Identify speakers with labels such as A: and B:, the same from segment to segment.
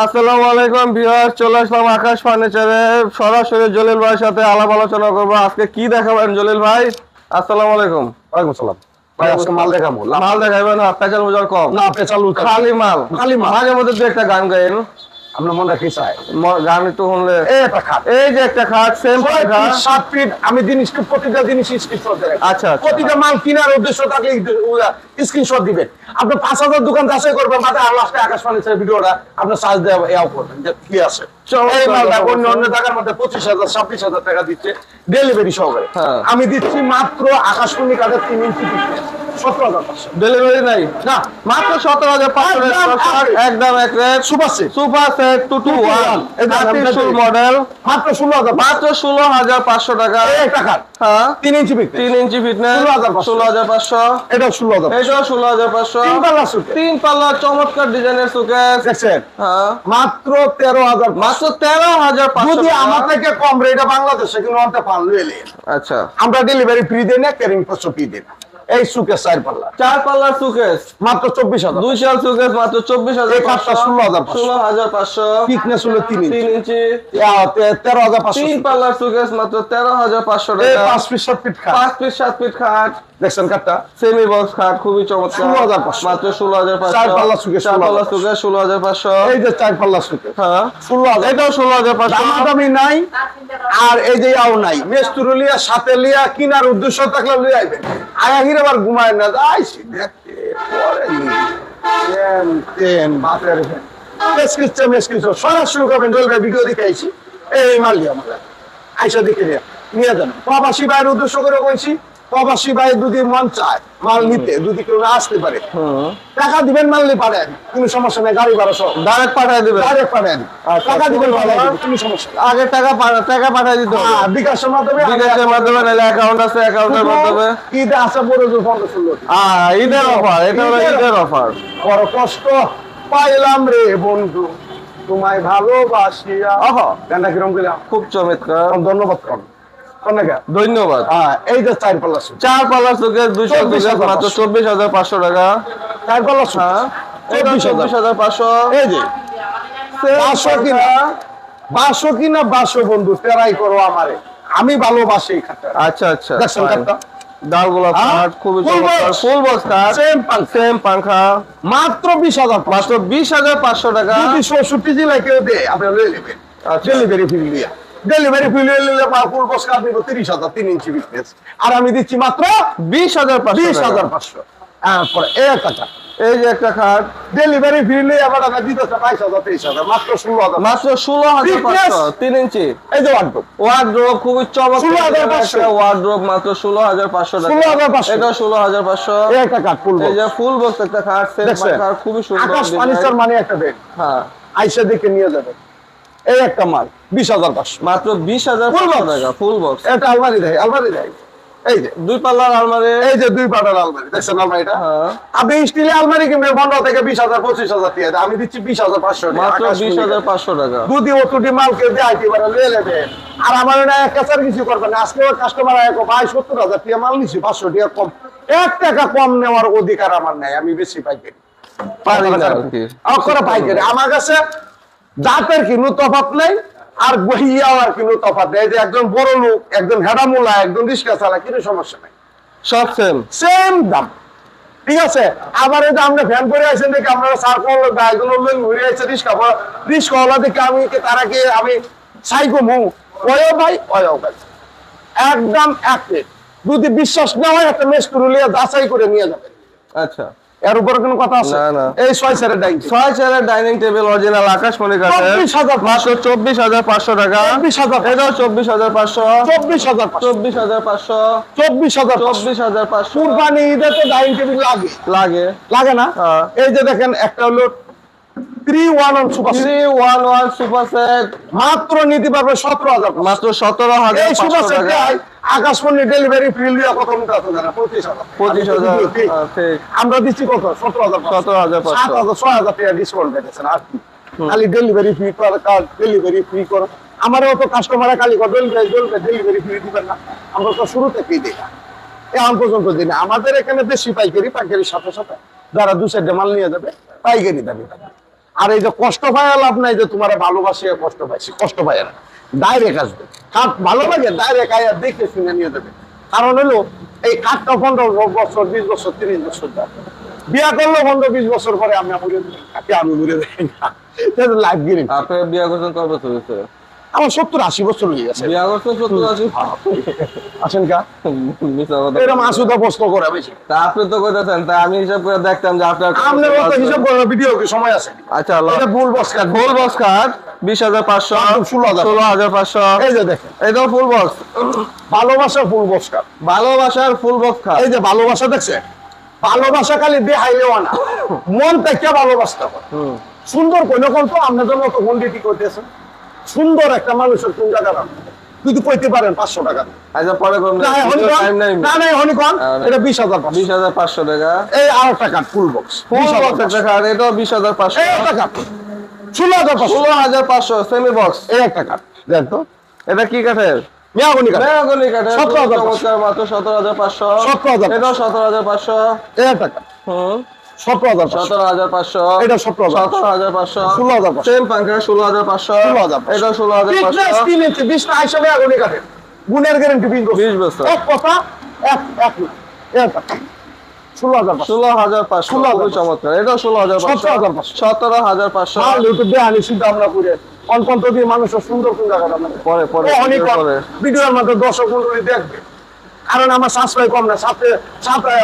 A: আসসালামু আলাইকুম ভিউয়ার চলে আসলাম আকাশ ফার্নিচারে। সরাসরি জলিল ভাইয়ের সাথে আলাপ আলোচনা করব। আজকে কি দেখাবেন জলিল ভাই? আসসালামু আলাইকুম।
B: ওয়ালাইকুম আসসালাম। মাল দেখাবো।
A: মাল দেখাবেন না? পেঁচাল কম।
B: না
A: খালি মাল।
B: খালি মাল।
A: মাঝে মধ্যে একটা গান গাইন
B: মনে রাখি চাই।
A: গান
B: এই একটা খাট।
A: এই যে একটা খাট সেম
B: ছয় সাত ফিট আমি প্রতিটা জিনিস স্ক্রিনশট দেয়
A: আচ্ছা, আচ্ছা।
B: প্রতিটা মাল কেনার উদ্দেশ্য থাকলে স্ক্রিনশট দিবেন। আপনি পাঁচ হাজার দোকান চাষে করবেন মাথায় আর লাস্টে আকাশ ফার্নিচার ভিডিওটা আপনার চার্জ দেওয়া এও করবেন। যে কি আছে? এই মালটা। অন্য অন্য টাকার মধ্যে পঁচিশ হাজার ছাব্বিশ হাজার টাকা দিচ্ছে ডেলিভারি সহকারে।
A: হ্যাঁ।
B: আমি দিচ্ছি মাত্র আকাশমণি কাঠের তিন ইঞ্চি সতেরো হাজার
A: ডেলিভারি নাই?
B: না
A: মাত্র সতেরো হাজার পাঁচশো
B: একদম এক-
A: rate.
B: Super set.
A: Super set two two one
B: এই যে আমরা
A: ত্রিশুল
B: দেখি।
A: মডেল
B: মাত্র ষোলো হাজার
A: মাত্র ষোলো হাজার পাঁচশো টাকা। হ্যাঁ।
B: তিন ইঞ্চি বিক্রি
A: তিন ইঞ্চি ফিটনেস
B: 16,500
A: ষোলো হাজার পাঁচশো।
B: এটা ষোলো হাজার
A: ষোলো হাজার পাঁচশো।
B: তিন পাল্লা
A: চমৎকার ডিজাইনের হ্যাঁ।
B: মাত্র তেরো হাজার
A: মাত্র
B: যদি
A: টাকা।
B: আমার থেকে কম রেটে বাংলাদেশে কিন্তু আনতে পারল এলে
A: আচ্ছা।
B: আমরা ডেলিভারি ফ্রি দিই না ক্যারিং খরচ ফ্রি দিই না। এই সুকের চার পাল্লা।
A: চার পাল্লার সুকেস
B: মাত্র চব্বিশ হাজার
A: দুই শাল সুকেস মাত্র চব্বিশ হাজার
B: এই কাঠটা 16,500
A: ষোলো হাজার পাঁচশো।
B: ফিটনেস হলো তিন ইঞ্চি
A: তিন ইঞ্চি
B: তেরো হাজার পাঁচশো।
A: তিন পাল্লার সুকেস মাত্র তেরো হাজার পাঁচশো টাকা।
B: পাঁচ ফিট সাত ফিট খাট।
A: পাঁচ ফিট সাত ফিট খাট।
B: দেখছেন কাঠটা
A: সেমি বক্স খাট খুবই চমৎকার।
B: 16,500
A: মাত্র ষোলো হাজার পাঁচশো।
B: চার পাল্লা suitcase
A: চার পাল্লা
B: 16,500
A: সুকেস ষোলো হাজার পাঁচশো।
B: এই যে চার পাল্লা সুকের।
A: হ্যাঁ।
B: ষোলো হাজার।
A: এটাও ষোলো হাজার পাঁচশো।
B: দামাদামি নাই। আর এই যে আও নাই। মেস্তুরু লিয়া সাথে লিয়া কিনার উদ্দেশ্য থাকলে লিয়ে আইবেন আয়া হিরে আবার ঘুমায় না। যাই তেন বাপের মেসকিচ্ছে মেসকিচ্ছে সরাসরি করবেন ডলবে ভিডিও দেখে আইছি এই মাল লিয়া আমার আইসা দেখে নিয়ে। যান। প্রবাসী ভাইয়ের উদ্দেশ্য করে কইছি প্রবাসী ভাই যদি মন চায় মাল নিতে যদি কেউ না আসতে পারে টাকা দিবেন মাল নিয়ে পারেন কোনো সমস্যা নেই গাড়ি ভাড়া সব
A: ডাইরেক্ট পাঠিয়ে দিবে
B: ডাইরেক্ট পারেন
A: আচ্ছা,
B: টাকা দিবেন পাঠায় কোনো সমস্যা
A: আগে টাকা টাকা পাঠিয়ে দিতে হবে।
B: হ্যাঁ, বিকাশের মাধ্যমে
A: বিকাশের মাধ্যমে নাহলে অ্যাকাউন্ট আছে অ্যাকাউন্টের মাধ্যমে।
B: ঈদ আসা পরে যে ফোন করল
A: আহ ঈদের অফার এটা হলো
B: ঈদের
A: অফার
B: বড় কষ্ট পাইলাম রে বন্ধু তোমায় ভালোবাসিয়া। গানটা কিরম গেলাম
A: খুব চমৎকার।
B: ধন্যবাদ কর
A: ধন্যবাদ।
B: হ্যাঁ এই যে চার পাল্লা
A: চার পাল্লা দুইশো মাত্র চব্বিশ হাজার পাঁচশো টাকা।
B: চার পাল্লা
A: হ্যাঁ
B: চব্বিশ হাজার।
A: পাঁচশো।
B: এই যে বাসো কিনা বাসো কিনা বাসো বন্ধু তেরাই করো আমারে। আমি ভালোবাসি
A: আচ্ছা আচ্ছা
B: দেখছেন হ্যাঁ?
A: কাঠ খুবই চমৎকার। ফুল বক্স কাঠ
B: সেম
A: পাংখা।
B: মাত্র বিশ হাজার
A: মাত্র বিশ হাজার পাঁচশো টাকা।
B: জেলায় কেউ দেয় আপনারা লয়ে নেবেন। ডেলিভারি ফি লিয়া ডেলিভারি ফি লিয়ে নিলে ফুল নিব তিরিশ হাজার তিন ইঞ্চি আর আমি দিচ্ছি মাত্র
A: বিশ হাজার
B: বিশ হাজার পাঁচশো। হ্যাঁ পরে এই একটা
A: এই যে একটা খাট
B: ডেলিভারি ফি আবার টাকা দিতেছে বাইশ হাজার তেইশ হাজার মাত্র ষোলো হাজার
A: মাত্র ষোলো হাজার পাঁচশো তিন ইঞ্চি।
B: এই যে ওয়ার্ডরোব
A: ওয়ার্ড্রোব খুবই চমৎকার।
B: 16,500
A: একটা ওয়ার্ড্রোব মাত্র ষোলো হাজার পাঁচশো টাকা।
B: 16,500
A: এটা ষোলো হাজার পাঁচশো।
B: একটা কাঠ ফুল
A: এই যে ফুল বক্স একটা খাট সেট? খাট খুবই সুন্দর
B: আকাশ। ফার্নিচার মানে একটা দেন
A: হ্যাঁ।
B: আইসা দেখে নিয়ে যাবেন এই একটা মাল বিশ হাজার পাঁচশো।
A: মাত্র বিশ হাজার টাকা ফুল বক্স
B: একটা আলমারি দেয় আলমারি দেয়। এই যে
A: দুই পাল্লার আলমারি।
B: এই যে দুই পাটার আলমারি দেখছেন আলমারিটা?
A: হ্যাঁ।
B: আপনি স্টিলের আলমারি কিনবেন পনেরো থেকে বিশ হাজার পঁচিশ হাজার দিয়ে। আমি দিচ্ছি বিশ হাজার পাঁচশো
A: মাত্র বিশ হাজার পাঁচশো টাকা।
B: যদি ও টুটি মাল কেউ দিয়ে আইতে পারে লিয়ে নেবেন। আর আমার না এক কাছার কিছু করবেন না। আজকে কাস্টমার এক ভাই সত্তর হাজার টাকা মাল নিচ্ছি পাঁচশো টাকা কম। এক টাকা কম নেওয়ার অধিকার আমার নাই আমি বেশি পাইকারি। আমার কাছে জাতের কোনো তফাৎ নেই আর গহিয়াও আর কোনো তফাৎ নেই যে একজন বড় লোক একজন হেডামুলা একজন রিক্সা চালা কোনো সমস্যা নেই?
A: সব সেম
B: সেম দাম। ঠিক আছে? আবার এই যে আপনি ফ্যান করে আছেন দেখে আপনারা সার্কল লোক ঘুরে আছে রিস্কা রিস্কা ওলা দেখে আমি তারা কি আমি সাইকো মু? ওয়ো ভাই ওয়ো ভাই। একদম এক যদি বিশ্বাস না হয় একটা মেস তুলিয়া যাচাই করে নিয়ে যাবে
A: আচ্ছা।
B: এর উপরে কোনো কথা আছে?
A: না।
B: এই ছয় সেরের ডাইনিং
A: ছয় চেয়ারের ডাইনিং টেবিল অরিজিনাল আকাশমণি কাঠের
B: 24,500
A: মাত্র চব্বিশ হাজার পাঁচশো টাকা।
B: চব্বিশ হাজার
A: এটাও চব্বিশ হাজার পাঁচশো।
B: চব্বিশ হাজার
A: চব্বিশ হাজার পাঁচশো।
B: চব্বিশ হাজার
A: চব্বিশ হাজার পাঁচশো।
B: কোরবানি ঈদে তো ডাইনিং টেবিল লাগে।
A: লাগে।
B: লাগে না?
A: হ্যাঁ।
B: এই যে দেখেন একটা হলো three one on super
A: three one one super set
B: মাত্র নিতে পারবে সতেরো হাজার
A: মাত্র সতেরো হাজার
B: এই সুপার
A: পাঁচশো টাকা।
B: সেটে আকাশমণি ডেলিভারি ফ্রি লিয়া কত মিটার আছে জানা পঁচিশ হাজার।
A: পঁচিশ হাজার
B: আমরা দিচ্ছি কত? সতেরো হাজার
A: সতেরো হাজার
B: সাত হাজার ছয় হাজার টাকা ডিসকাউন্ট পেয়েছেন আর কি। খালি ডেলিভারি ফ্রি কর কার্ড ডেলিভারি ফ্রি করো। আমারও তো কাস্টমারে খালি ডেলিভারি ডেলিভারি ফ্রি দিবেন না। আমরা তো শুরু থেকেই দিই না। এখন পর্যন্ত দিই না। আমাদের এখানে বেশি পাইকারি পাইকারির সাথে সাথে যারা দু চারটে মাল নিয়ে যাবে পাইকারি দাবি আর এই যে কষ্ট পায় লাভ নাই যে তোমার ভালোবাসি, কষ্ট পাইছি, কষ্ট পায় না ডাইরেক্ট আসবে। কাঠ ভালো লাগে ডাইরেক্ট আয়া দেখে শুনে নিয়ে দেবে কারণ হলো, এই কাঠটা পনেরো বছর, বিশ বছর, তিরিশ বছর যাবে। বিয়া করল পনেরো, বিশ বছর পরে আমি কাকে আমি মরে যাই না?
A: বিয়া করছেন কয় বছর
B: আমার সত্তর আশি বছর হয়ে গেছে। আসেন কা? এরকম আসুদা প্রশ্ন করে বেশি।
A: তা আপনি তো কইতেছেন তা আমি হিসাব করে দেখতাম যে আপনার
B: মতো হিসাব করে ভিডিও কি সময় আছে?
A: আচ্ছা
B: এটা ভুল বস কাট।
A: ফুল বক্স কার্ড বিশ হাজার পাঁচশো
B: একদম 16,000
A: ষোলো হাজার পাঁচশো।
B: এই যে দেখেন।
A: এটাও ফুল বক্স
B: ভালোবাসার ফুল বস কাট।
A: ভালোবাসার ফুল বক্স কার্ড
B: এই যে ভালোবাসা দেখছে? ভালোবাসা খালি দেখাইলেও না। মন থেকে ভালোবাসতে হবে। সুন্দর কোন কোন তো আপনাদের মতো গন্ডিটি করতেছেন? সুন্দর একটা মানুষের কোন জায়গা যদি কইতে পারেন পাঁচশো টাকা।
A: আচ্ছা পরে
B: না হনিকন। এটা বিশ হাজার পাঁচশো।
A: বিশ হাজার পাঁচশো টাকা।
B: এই আর একটা ফুল বক্স
A: এটাও বিশ হাজার পাঁচশো।
B: কাঠ ষোলো হাজার পাঁচশো।
A: ষোলো হাজার পাঁচশো সেমি বক্স
B: এই একটা কাঠ তো।
A: এটা কি কাঠের?
B: মিয়াগুনি কাঠ। 17,500
A: চমৎকার মাত্র সতেরো হাজার পাঁচশো।
B: 17,500
A: এটাও সতেরো হাজার পাঁচশো।
B: এই একটা কাঠ।
A: হুম।
B: সতেরো হাজার
A: সতেরো হাজার পাঁচশো
B: এটা 17,500
A: সতেরো হাজার পাঁচশো
B: 16,500
A: সেম পাঙ্খা ষোলো হাজার পাঁচশো
B: 16,500
A: এটা ষোলো হাজার পাঁচশো
B: তিন ইঞ্চি, গুণের গ্যারেন্টি বিশ বছর
A: 20 বছর।
B: এক কথা এক এক না এই একটা কাঠ। ষোলো হাজার
A: ষোলো হাজার পাঁচশো
B: 16,500
A: খুবই চমৎকার এটাও ষোলো হাজার পাঁচশো
B: 17,500
A: সতেরো হাজার পাঁচশো
B: ইউটিউব দিয়ে আনি চিন্তা করে দিয়ে মানুষের সুন্দর মানে
A: পরে পরে
B: অনেক ভিডিওর মধ্যে দর্শক মন্ডলী দেখবে কারণ আমার সাশ্রয় কম না সাথে সাথে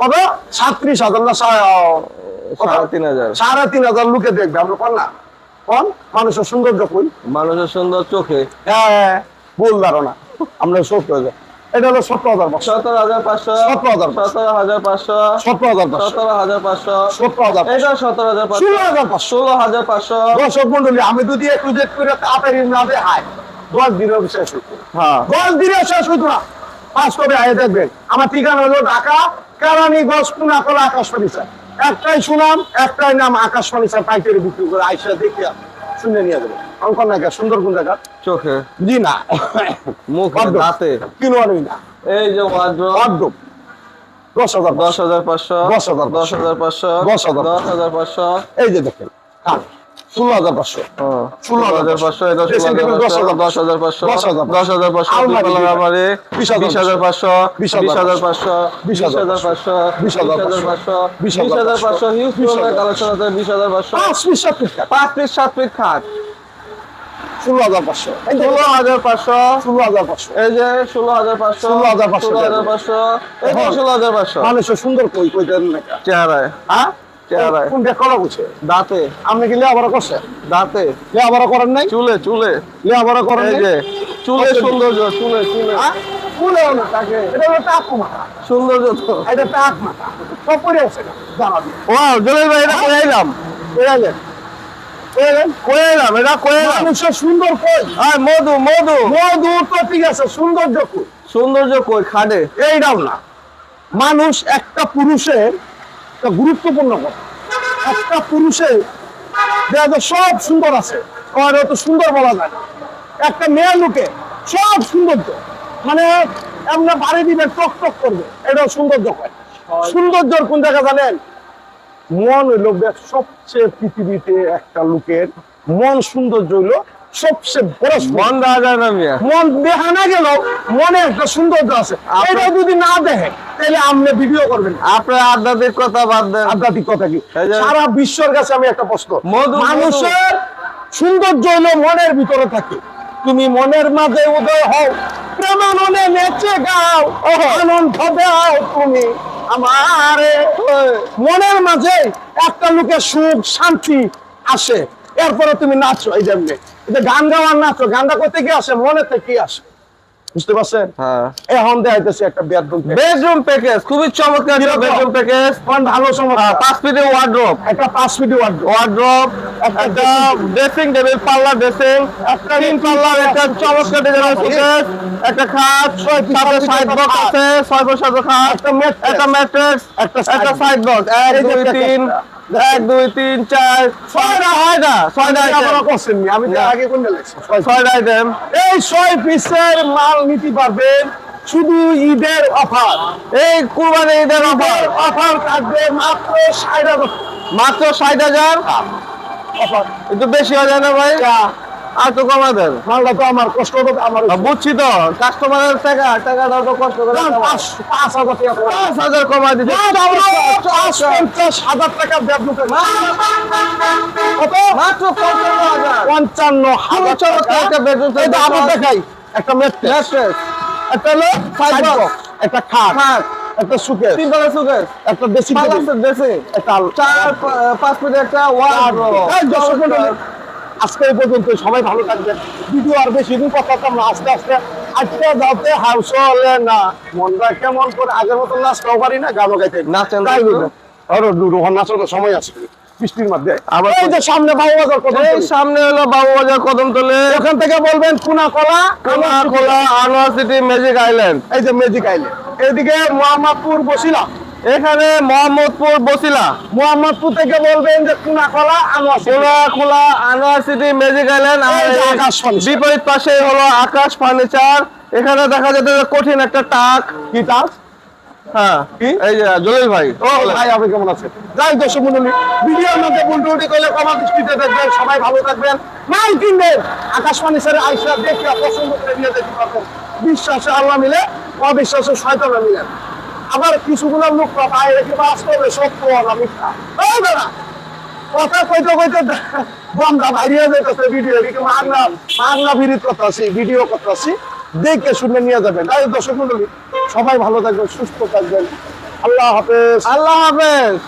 B: কত? সাতত্রিশ হাজার না
A: সাড়ে তিন হাজার।
B: সাড়ে তিন হাজার লোকে দেখবে আমরা কন না? কন? মানুষের সৌন্দর্য কই?
A: মানুষের সুন্দর চোখে।
B: হ্যাঁ হ্যাঁ, ভুল ধারণা। আমরা হয়ে যায় এটা হলো সত্তর হাজার পাঁচশো
A: সতেরো হাজার পাঁচশো।
B: 17,500
A: সতেরো হাজার পাঁচশো।
B: সত্তর হাজার
A: সতেরো হাজার পাঁচশো।
B: সত্তর হাজার
A: এটা সতেরো হাজার পাঁচশো।
B: ষোলো হাজার পাঁচশো।
A: ষোলো হাজার পাঁচশো।
B: দর্শক মন্ডলী আমি যদি একটু জেট করে তাড়াতাড়ি না দেখাই দশ দিনের শেষ হইতো।
A: হ্যাঁ।
B: দশ দিনের শেষ হইতো না। পাঁচ কবে আয়ে দেখবেন। আমার ঠিকানা হলো ঢাকা কেরানি গজ পুনা কলা আকাশ ফার্নিচার একটাই সুনাম একটাই নাম আকাশ ফার্নিচার পাইকারি বিক্রি করে আইসা দেখে শুনে নিয়ে দেবে অঙ্কন নায়িকা সুন্দর কোন জায়গা?
A: চোখে।
B: জি না।
A: মুখে। দাঁতে।
B: কিনোয়ারই না।
A: এই যে
B: অর্ধ দশ হাজার
A: দশ হাজার পাঁচশো।
B: 10,500
A: দশ হাজার পাঁচশো।
B: 10,500
A: দশ হাজার পাঁচশো।
B: এই যে দেখেন কাঠ ষোলো হাজার পাঁচশো
A: ষোলো হাজার পাঁচশো ষোলো হাজার পাঁচশো দশ হাজার পাঁচশো
B: 10,500
A: দশ হাজার পাঁচশো
B: বিশ
A: হাজার পাঁচশো বিশ হাজার পাঁচশো বিশ হাজার পাঁচশো বিশ হাজার পাঁচশো বিশ হাজার পাঁচশো হিউজ কালেকশন আছে বিশ হাজার পাঁচশো
B: পাঁচ পিস সাত পিস
A: পাঁচ ফিট সাত ফিট খাট
B: ষোলো হাজার পাঁচশো এই যে
A: ষোলো হাজার পাঁচশো
B: ষোলো হাজার পাঁচশো
A: এই যে ষোলো হাজার পাঁচশো
B: 16,500
A: ষোলো হাজার পাঁচশো এই যে
B: এখন-
A: ষোলো হাজার পাঁচশো
B: মানুষের সুন্দর কই কই দেন?
A: চেহারায়
B: হ্যাঁ করা
A: দাঁতে।
B: আপনি কি করছেন?
A: দাঁতে।
B: করেন নাই?
A: চুলে চুলে।
B: লেখাপড়া করেন
A: যে চুলে সৌন্দর্য চুলে চুলে।
B: হ্যাঁ? না তাকে। এটা হলো টাক মাথা।
A: সৌন্দর্য তো।
B: এটা টাক মাথা। সব পরে আছে।
A: ওয়াও জলিল ভাই এটা করে এলাম
B: বুঝলেন বুঝলেন
A: করে এলাম এটা করে এলাম
B: সুন্দর কই?
A: আর মধু মধু।
B: মধু তো ঠিক আছে সৌন্দর্য কই?
A: সৌন্দর্য কই? খাটে।
B: এইটাও না। মানুষ একটা পুরুষের একটা গুরুত্বপূর্ণ কথা। একটা পুরুষের দেখা সব সুন্দর আছে আর অত সুন্দর বলা যায় একটা মেয়ে লোকে সব সৌন্দর্য মানে এমনি বাড়ি দিবে টক টক করবে এটাও সৌন্দর্য কয় সৌন্দর্যর কোন জায়গা জানেন? মন হইল সবচেয়ে পৃথিবীতে একটা লোকের মন সৌন্দর্য হইল সবচেয়ে বড়।
A: মন দেওয়া যায় না মিয়া।
B: মন দেখা না গেল মনে একটা সৌন্দর্য আছে। এটা যদি না দেখে তাহলে আপনি ভিডিও করবেন।
A: আপনার আধ্যাত্মিক কথা বাদ দেন।
B: আধ্যাত্মিক কথা কি? সারা বিশ্বের কাছে আমি একটা প্রশ্ন। মানুষের সৌন্দর্য হলো মনের ভিতরে থাকে। তুমি মনের মাঝে উদয় হও প্রেমাননে নেচে গাও আনন্দ দাও তুমি আমারে। মনের মাঝে একটা লোকের সুখ শান্তি আসে। এরপরে তুমি নাচো এই জন্য। গান গাওয়ার নাচো গানটা করতে কি আসে মনে থেকে আসে? বুঝতে পারছেন?
A: হ্যাঁ।
B: এখন দেখাইতেছে একটা বেডরুম
A: বেডরুম প্যাকেজ খুবই চমৎকার বেডরুম প্যাকেজ
B: ভালো সময়
A: পাঁচ ফিটের ওয়ার্ড্রোব
B: একটা পাঁচ ফিট ওয়ার্ড
A: ওয়ার্ড্রোব একটা ড্রেসিং টেবিল পাল্লা ড্রেসিং
B: একটা
A: তিন পাল্লার একটা চমৎকার ডিজাইনের সুকেস একটা খাট
B: ছয়
A: সাথে সাইড বক্স আছে ছয় ফুট সাত খাট
B: একটা
A: একটা ম্যাট্রেস
B: একটা
A: একটা সাইড বক্স এক দুই তিন এক দুই তিন চার ছয়টা না ছয়টা
B: আপনারা। করছেন আমি আগে কোনটা
A: ছয়টা আইটেম
B: এই ছয় পিসের মাল নিতে পারবেন শুধু ঈদের অফার
A: এই কুরবানি ঈদের অফার
B: অফার থাকবে মাত্র ষাট হাজার।
A: মাত্র ষাট হাজার?
B: অফার
A: একটু বেশি হয়ে যায় না ভাই? আর তো কমা দেন।
B: মালটা তো আমার কষ্ট হবে আমার।
A: বুঝছি তো কাস্টমারের টাকা টাকাটা তো কষ্ট করে।
B: পাঁচ হাজার টাকা
A: পাঁচ হাজার কমা দিতে।
B: পঞ্চাশ হাজার টাকা
A: মাত্র পঞ্চান্ন হাজার।
B: পঞ্চান্ন হাজার টাকা। এটা আবার দেখাই। একটা মেট্রেস একটা হলো একটা খাট
A: খাট,
B: একটা সুকেস
A: তিন তলা সুকেস,
B: একটা
A: dressing,
B: একটা
A: চার পাঁচ ফুটে একটা wardrobe।
B: আজকে এই পর্যন্ত সবাই ভালো থাকবেন। ভিডিও আর বেশি দিন কথা না আস্তে আস্তে আজকে যাতে হাউস হলে না মনটা কেমন করে আগের মতো নাচতেও পারি না গানও গাইতে
A: নাচেন
B: তাই আরও রোহন নাচার সময় আছে বৃষ্টির মধ্যে।
A: আবার
B: এই যে সামনে বাবু বাজার
A: এই সামনে হলো বাবুবাজার কদমতলে
B: ওখান থেকে বলবেন কুনা কলা
A: কোনা খোলা আনোয়ার সিটি ম্যাজিক আইল্যান্ড
B: এই যে এদিকে মোহাম্মদপুর বসিলা
A: এখানে মোহাম্মদপুর বসিলা।
B: মোহাম্মদপুর থেকে বলবেন যে কুনা কলা Anwar
A: Anwar city magic island
B: আকাশ।
A: বিপরীত পাশে হলো আকাশ ফার্নিচার এখানে দেখা যেতে যে কঠিন একটা টাক।
B: কি তাস
A: হ্যাঁ। এই যে জলিল ভাই।
B: ও ভাই আপনি কেমন আছেন? যাই দর্শক মন্ডলী ভিডিওর মধ্যে করলে দৃষ্টিতে দেখবেন সবাই ভালো থাকবেন। নাই কিনবেন। আইসা দেখে পছন্দ করে নিয়ে যেতে পারবেন। বিশ্বাসে আল্লাহ মিলে অবিশ্বাসে শয়তানা মিলেন আবার কিছুগুলো লোক ভাই রেখে মিথ্যা এই দাদা কথা কইতে কইতে বন্ধা বাইরে যেতেছে ভিডিও কিন্তু মাগনা মাগনা বিরিত করতেছি ভিডিও করতেছি দেখে শুনে নিয়ে যাবেন। তাই দর্শক মন্ডলী, সবাই ভালো থাকবেন, সুস্থ থাকবেন। আল্লাহ হাফেজ।
A: আল্লাহ হাফেজ।